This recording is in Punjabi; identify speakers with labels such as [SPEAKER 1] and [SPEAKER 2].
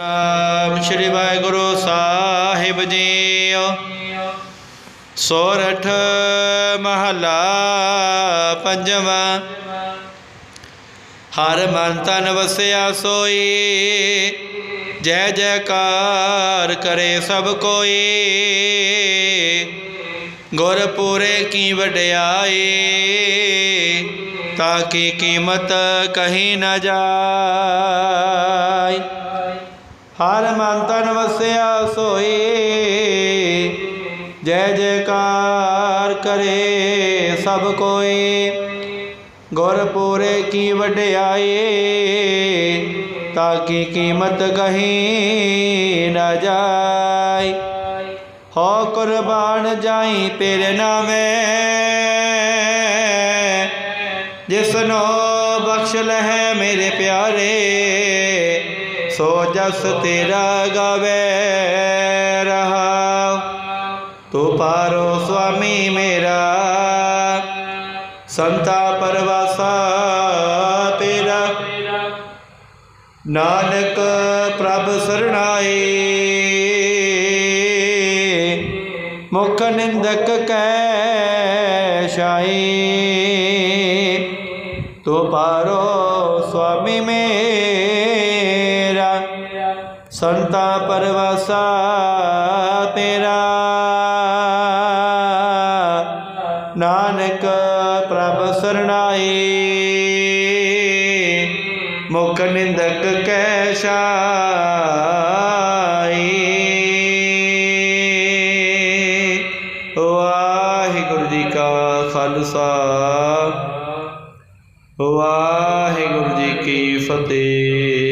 [SPEAKER 1] ਰਾਮ ਸ਼੍ਰੀ ਵਾਹਿਗੁਰੂ ਸਾਹਿਬ ਜੀਓ। ਸੋਰਠ ਮਹਲਾ ਪੰਜਵਾਂ। ਹਰ ਮਨ ਤਨ ਵਸਿਆ ਸੋਈ। ਜੈ ਜੈਕਾਰ ਕਰੇ ਸਭ ਕੋਈ। ਗੁਰਪੂਰੇ ਕੀ ਵਡਿਆਈ, ਤਾਂ ਕੀ ਕੀਮਤ ਕਹੀ ਨਾ ਜਾਏ ਹਰ ਮਨ ਤਨ ਵਸਿਆ ਸੋਈ। ਜੈ ਜੈਕਾਰ ਕਰੇ ਸਭ ਕੋਈ। ਗੁਰ ਪੂਰੇ ਕੀ ਵਡਿਆਈ ਤਾਂ ਕੀ ਕੀਮਤ ਕਹੀ ਨਾ ਜਾਏ ਹੋ ਕੁਰਬਾਨ ਜਾਈ ਪੇਰ ਨਾਵੇਂ ਜਿਸਨੋ ਬਖਸ਼ ਲਹਿ ਮੇਰੇ ਪਿਆਰੇ। ਸੋ ਜਸ ਤੇਰਾ ਗਾਵੇ ਰਹਾ। ਤੂੰ ਪਾਰੋ ਸੁਆਮੀ ਮੇਰਾ। ਸੰਤਾ ਪਰਵਾਸਾ ਤੇਰਾ। ਨਾਨਕ ਪ੍ਰਭ ਸਰਣਾਈ ਮੁਖ ਨਿੰਦਕ ਕੈ ਸ਼ਾਈ ਤੋ ਪਾਰੋ ਸੁਆਮੀ ਮੇਰਾ ਸੰਤਾ ਪਰਵਾਸਾ ਤੇਰਾ। ਨਾਨਕ ਪ੍ਰਭ ਸਰਣਾਈ। ਮੁਖ ਨਿੰਦਕ ਕੈ ਵਾਹਿਗੁਰੂ ਜੀ ਕਾ ਖਾਲਸਾ। ਵਾਹਿਗੁਰੂ ਜੀ ਕੀ ਫਤਿਹ।